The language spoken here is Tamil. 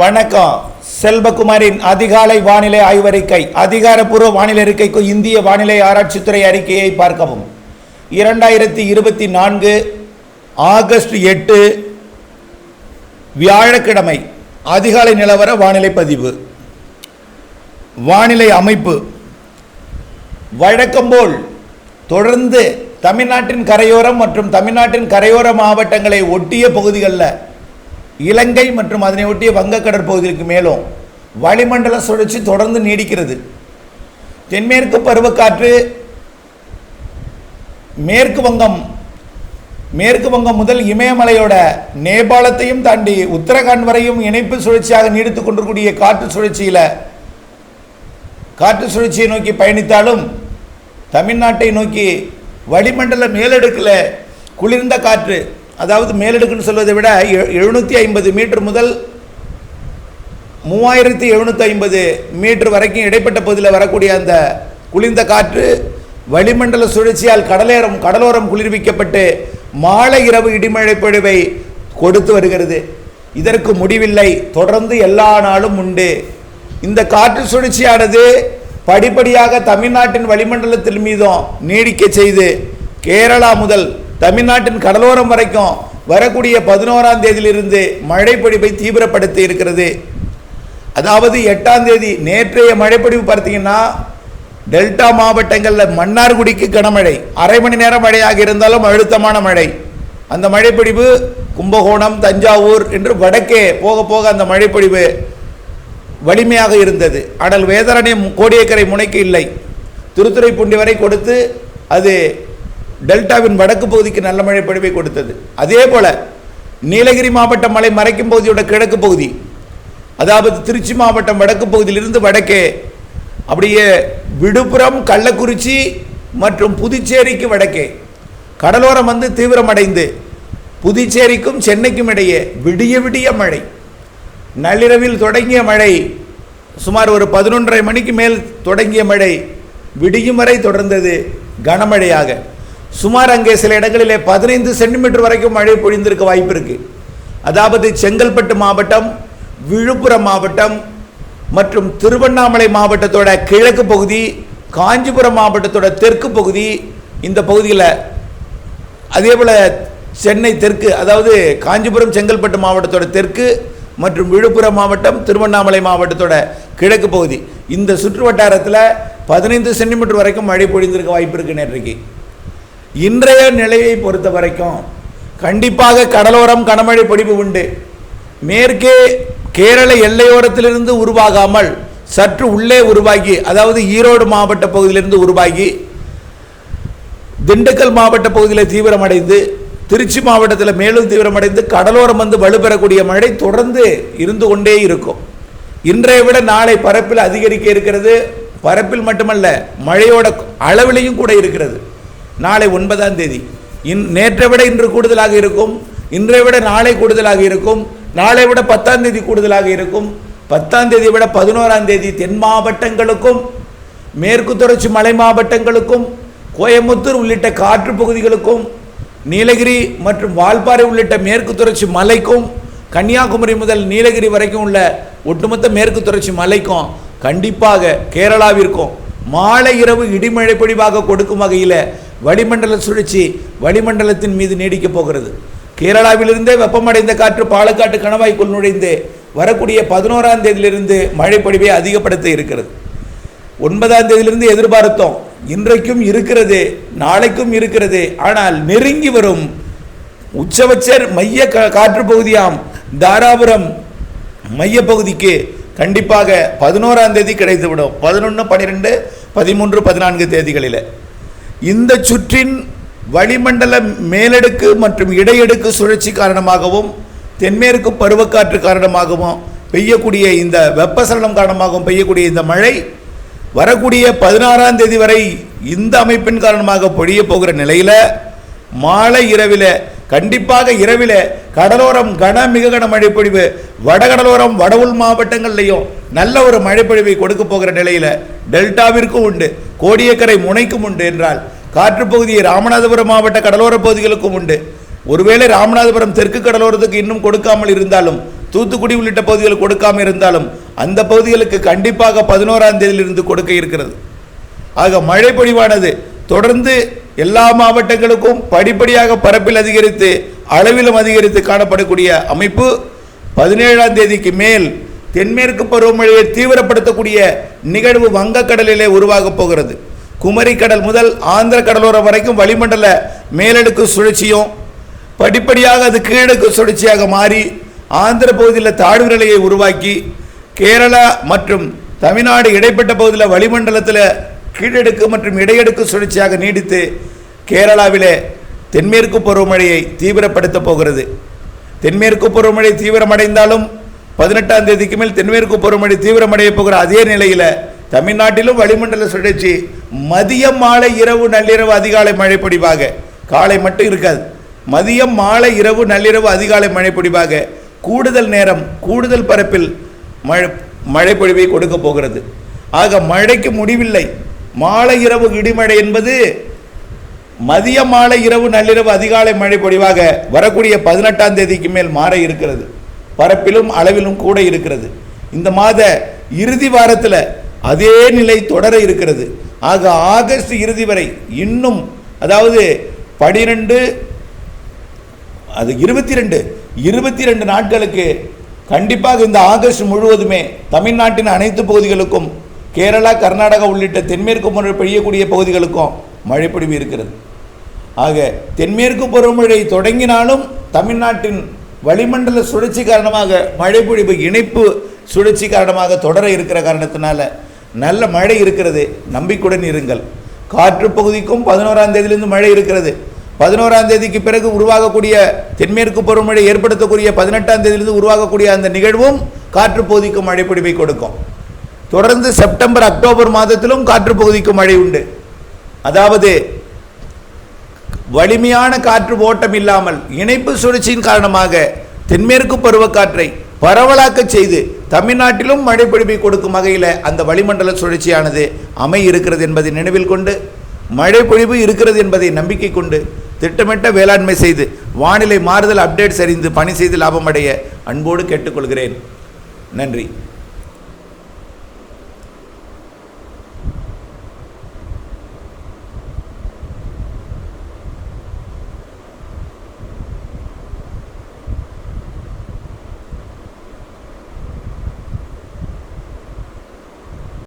வணக்கம். செல்வகுமாரின் அதிகாலை வானிலை ஆய்வறிக்கை அதிகாரப்பூர்வ வானிலை அறிக்கைக்கு இந்திய வானிலை ஆராய்ச்சித்துறை அறிக்கையை பார்க்கவும். இரண்டாயிரத்தி இருபத்தி நான்கு ஆகஸ்ட் எட்டு வியாழக்கிழமை அதிகாலை நிலவர வானிலை பதிவு. வானிலை அமைப்பு. வழக்கம்போல் தொடர்ந்து தமிழ்நாட்டின் கரையோரம் மற்றும் தமிழ்நாட்டின் கரையோர மாவட்டங்களை ஒட்டிய பகுதிகளில் இலங்கை மற்றும் அதனை ஒட்டிய வங்கக்கடற் மேலும் வளிமண்டல சுழற்சி தொடர்ந்து நீடிக்கிறது. தென்மேற்கு பருவக்காற்று மேற்கு வங்கம் மேற்கு வங்கம் முதல் இமயமலையோட நேபாளத்தையும் தாண்டி உத்தரகாண்ட் வரையும் இணைப்பு சுழற்சியாக நீடித்து கொண்டிருக்கூடிய காற்று சுழற்சியில் காற்று சுழற்சியை நோக்கி பயணித்தாலும் தமிழ்நாட்டை நோக்கி வளிமண்டல மேலடுக்கில் குளிர்ந்த காற்று அதாவது மேலடுக்குன்னு சொல்வதை விட எழுநூற்றி ஐம்பது மீட்டர் முதல் மூவாயிரத்தி எழுநூற்றி ஐம்பது மீட்டர் வரைக்கும் இடைப்பட்ட பகுதியில் வரக்கூடிய அந்த குளிர்ந்த காற்று வளிமண்டல சுழற்சியால் கடலோரம் கடலோரம் குளிர்விக்கப்பட்டு மாலை இரவு இடிமழை பொழிவை கொடுத்து வருகிறது. இதற்கு முடிவில்லை. தொடர்ந்து எல்லா நாளும் உண்டு. இந்த காற்று சுழற்சியானது படிப்படியாக தமிழ்நாட்டின் வளிமண்டலத்தின் மீதும் நீடிக்க செய்து கேரளா முதல் தமிழ்நாட்டின் கடலோரம் வரைக்கும் வரக்கூடிய பதினோராம் தேதியிலிருந்து மழை தீவிரப்படுத்தி இருக்கிறது. அதாவது எட்டாம் தேதி நேற்றைய மழைப்பொழிவு பார்த்தீங்கன்னா டெல்டா மாவட்டங்களில் மன்னார்குடிக்கு கனமழை. அரை மணி நேரம் மழையாக இருந்தாலும் அழுத்தமான மழை. அந்த மழைப்பொழிவு கும்பகோணம் தஞ்சாவூர் என்று வடக்கே போக போக அந்த மழைப்பொழிவு வலிமையாக இருந்தது. ஆனால் வேதாரண்யம் கோடியக்கரை முனைக்கு இல்லை. திருத்துறைப்பூண்டி வரை கொடுத்து அது டெல்டாவின் வடக்கு பகுதிக்கு நல்ல மழை பொழிவை கொடுத்தது. அதே போல நீலகிரி மாவட்டம் மலை மறைக்கும் பகுதியோட கிழக்கு பகுதி அதாவது திருச்சி மாவட்டம் வடக்கு பகுதியிலிருந்து வடக்கே அப்படியே விழுப்புரம் கள்ளக்குறிச்சி மற்றும் புதுச்சேரிக்கு வடக்கே கடலோரம் வந்து தீவிரமடைந்து புதுச்சேரிக்கும் சென்னைக்கும் இடையே விடிய விடிய மழை. நள்ளிரவில் தொடங்கிய மழை சுமார் ஒரு பதினொன்றரை மணிக்கு மேல் தொடங்கிய மழை விடியும் வரை தொடர்ந்தது கனமழையாக. சுமார் அங்கே சில இடங்களிலே பதினைந்து சென்டிமீட்டர் வரைக்கும் மழை பொழிந்திருக்க வாய்ப்பு இருக்கு அதாவது செங்கல்பட்டு மாவட்டம் விழுப்புரம் மாவட்டம் மற்றும் திருவண்ணாமலை மாவட்டத்தோட கிழக்கு பகுதி காஞ்சிபுரம் மாவட்டத்தோட தெற்கு பகுதி இந்த பகுதியில் அதே போல் சென்னை தெற்கு அதாவது காஞ்சிபுரம் செங்கல்பட்டு மாவட்டத்தோட தெற்கு மற்றும் விழுப்புரம் மாவட்டம் திருவண்ணாமலை மாவட்டத்தோட கிழக்கு பகுதி. இந்த சுற்று வட்டாரத்தில் பதினைந்து சென்டிமீட்டர் வரைக்கும் மழை பொழிந்திருக்க வாய்ப்பு இருக்கு நேற்றைக்கு. இன்றைய நிலையை பொறுத்த வரைக்கும் கண்டிப்பாக கடலோரம் கனமழை பொடிப்பு உண்டு. மேற்கே கேரள எல்லையோரத்திலிருந்து உருவாகாமல் சற்று உள்ளே உருவாகி அதாவது ஈரோடு மாவட்ட பகுதியிலிருந்து உருவாகி திண்டுக்கல் மாவட்ட பகுதியில் தீவிரமடைந்து திருச்சி மாவட்டத்தில் மேலும் தீவிரமடைந்து கடலோரம் வந்து வலுப்பெறக்கூடிய மழை தொடர்ந்து இருந்து கொண்டே இருக்கும். இன்றைய விட நாளை பரப்பில் அதிகரிக்க இருக்கிறது. பரப்பில் மட்டுமல்ல மழையோட அளவிலையும் கூட இருக்கிறது. நாளை ஒன்பதாம் தேதி. இன் நேற்றை விட இன்று கூடுதலாக இருக்கும் இன்றை விட நாளை கூடுதலாக இருக்கும் நாளை விட பத்தாம் தேதி கூடுதலாக இருக்கும் பத்தாம் தேதி விட பதினோராம் தேதி தென் மாவட்டங்களுக்கும் மேற்கு தொடர்ச்சி மலை மாவட்டங்களுக்கும் கோயம்புத்தூர் உள்ளிட்ட காற்று பகுதிகளுக்கும் நீலகிரி மற்றும் வால்பாறை உள்ளிட்ட மேற்கு தொடர்ச்சி மலைக்கும் கன்னியாகுமரி முதல் நீலகிரி வரைக்கும் உள்ள ஒட்டுமொத்த மேற்கு தொடர்ச்சி மலைக்கும் கண்டிப்பாக கேரளாவிற்கும் மாலை இரவு இடிமழை பொழிவாக கொடுக்கும் வகையில் வளிமண்டல சுழற்சி வளிமண்டலத்தின் மீது நீடிக்கப் போகிறது. கேரளாவிலிருந்தே வெப்பமடைந்த காற்று பாலக்காட்டு கணவாய்க்குள் நுழைந்து வரக்கூடிய பதினோராம் தேதியிலிருந்து மழைப்பொழிவை அதிகப்படுத்த இருக்கிறது. ஒன்பதாம் தேதியிலிருந்து எதிர்பார்த்தோம். இன்றைக்கும் இருக்கிறது நாளைக்கும் இருக்கிறது. ஆனால் நெருங்கி வரும் உச்சபட்சர் மைய காற்று பகுதியாம் தாராபுரம் மைய பகுதிக்கு கண்டிப்பாக பதினோராம் தேதி கிடைத்துவிடும். பதினொன்று பன்னிரெண்டு பதிமூன்று பதினான்கு தேதிகளில். இந்த சுற்றின் வளிமண்டல மேலடுக்கு மற்றும் இடையடுக்கு சுழற்சி காரணமாகவும் தென்மேற்கு பருவக்காற்று காரணமாகவும் பெய்யக்கூடிய இந்த வெப்பசலனம் காரணமாகவும் பெய்யக்கூடிய இந்த மழை வரக்கூடிய பதினாறாம் தேதி வரை இந்த அமைப்பின் காரணமாக பொழிய போகிற நிலையில் மாலை இரவில் கண்டிப்பாக இரவில் கடலோரம் கன மிக கன மழைப்பொழிவு வடகடலோரம் வட உள் மாவட்டங்கள்லையும் நல்ல ஒரு மழைப்பொழிவை கொடுக்க போகிற நிலையில் டெல்டாவிற்கும் உண்டு கோடியக்கரை முனைக்கும் உண்டு என்றால் காற்று பகுதியை ராமநாதபுரம் மாவட்ட கடலோர பகுதிகளுக்கும் உண்டு. ஒருவேளை ராமநாதபுரம் தெற்கு கடலோரத்துக்கு இன்னும் கொடுக்காமல் இருந்தாலும் தூத்துக்குடி உள்ளிட்ட பகுதிகள் கொடுக்காம இருந்தாலும் அந்த பகுதிகளுக்கு கண்டிப்பாக பதினோராம் தேதியிலிருந்து கொடுக்க இருக்கிறது. ஆக மழை பொழிவானது தொடர்ந்து எல்லா மாவட்டங்களுக்கும் படிப்படியாக பரப்பில் அதிகரித்து அளவிலும் அதிகரித்து காணப்படக்கூடிய அமைப்பு பதினேழாம் தேதிக்கு மேல் தென்மேற்கு பருவமழையை தீவிரப்படுத்தக்கூடிய நிகழ்வு வங்கக்கடலிலே உருவாகப் போகிறது. குமரி கடல் முதல் ஆந்திர கடலோரம் வரைக்கும் வளிமண்டல மேலடுக்கு சுழற்சியும் படிப்படியாக அது கீழடுக்கு சுழற்சியாக மாறி ஆந்திர பகுதியில் தாழ்வு நிலையை உருவாக்கி கேரளா மற்றும் தமிழ்நாடு இடைப்பட்ட பகுதியில் வளிமண்டலத்தில் கீழடுக்கு மற்றும் இடையடுக்கு சுழற்சியாக நீடித்து கேரளாவிலே தென்மேற்கு பருவமழையை தீவிரப்படுத்தப் போகிறது. தென்மேற்கு பருவமழை தீவிரமடைந்தாலும் பதினெட்டாம் தேதிக்கு மேல் தென்மேற்கு பருவமழை தீவிரமடைய போகிற அதே நிலையில் தமிழ்நாட்டிலும் வளிமண்டல சுழற்சி மதியம் மாலை இரவு நள்ளிரவு அதிகாலை மழை பொடிவாக. காலை மட்டும் இருக்காது. மதியம் மாலை இரவு நள்ளிரவு அதிகாலை மழை பொடிவாக. கூடுதல் நேரம் கூடுதல் பரப்பில் மழை மழை பொழிவை கொடுக்க போகிறது. ஆக மழைக்கு முடிவில்லை. மாலை இரவு இடிமழை என்பது மதிய மாலை இரவு நள்ளிரவு அதிகாலை மழை பொழிவாக வரக்கூடிய பதினெட்டாம் தேதிக்கு மேல் மாற இருக்கிறது. பரப்பிலும் அளவிலும் கூட இருக்கிறது. இந்த மாத இறுதி வாரத்தில் அதே நிலை தொடர இருக்கிறது. ஆக ஆகஸ்ட் இறுதி வரை இன்னும் அதாவது பனிரெண்டு அது இருபத்தி ரெண்டு இருபத்தி ரெண்டு நாட்களுக்கு கண்டிப்பாக இந்த ஆகஸ்ட் முழுவதுமே தமிழ்நாட்டின் அனைத்து பகுதிகளுக்கும் கேரளா கர்நாடகா உள்ளிட்ட தென்மேற்கு முறை பெய்யக்கூடிய பகுதிகளுக்கும் மழை பொழிவு இருக்கிறது. ஆக தென்மேற்கு பருவமழை தொடங்கினாலும் தமிழ்நாட்டின் வளிமண்டல சுழற்சி காரணமாக மழை பொழிவு இணைப்பு சுழற்சி காரணமாக தொடர இருக்கிற காரணத்தினால நல்ல மழை இருக்கிறது. நம்பிக்கையுடன் இருங்கள். காற்று பகுதிக்கும் பதினோராம் தேதியிலிருந்து மழை இருக்கிறது. பதினோராம் தேதிக்கு பிறகு உருவாகக்கூடிய தென்மேற்கு பருவமழை ஏற்படுத்தக்கூடிய பதினெட்டாம் தேதியிலிருந்து உருவாகக்கூடிய அந்த நிகழ்வும் காற்று பகுதிக்கும் மழை பொழிவை கொடுக்கும். தொடர்ந்து செப்டம்பர் அக்டோபர் மாதத்திலும் காற்று பகுதிக்கு மழை உண்டு அதாவது வலிமையான காற்று ஓட்டம் இல்லாமல் இணைப்பு சுழற்சியின் காரணமாக தென்மேற்கு பருவக்காற்றை பரவலாக்க செய்து தமிழ்நாட்டிலும் மழை பொழிவை கொடுக்கும் வகையில் அந்த வளிமண்டல சுழற்சியானது அமை இருக்கிறது என்பதை நினைவில் கொண்டு மழை பொழிவு இருக்கிறது என்பதை நம்பிக்கை கொண்டு திட்டமிட்ட வேளாண்மை செய்து வானிலை மாறுதல் அப்டேட் சரிந்து பணி செய்து லாபமடைய அன்போடு கேட்டுக்கொள்கிறேன். நன்றி.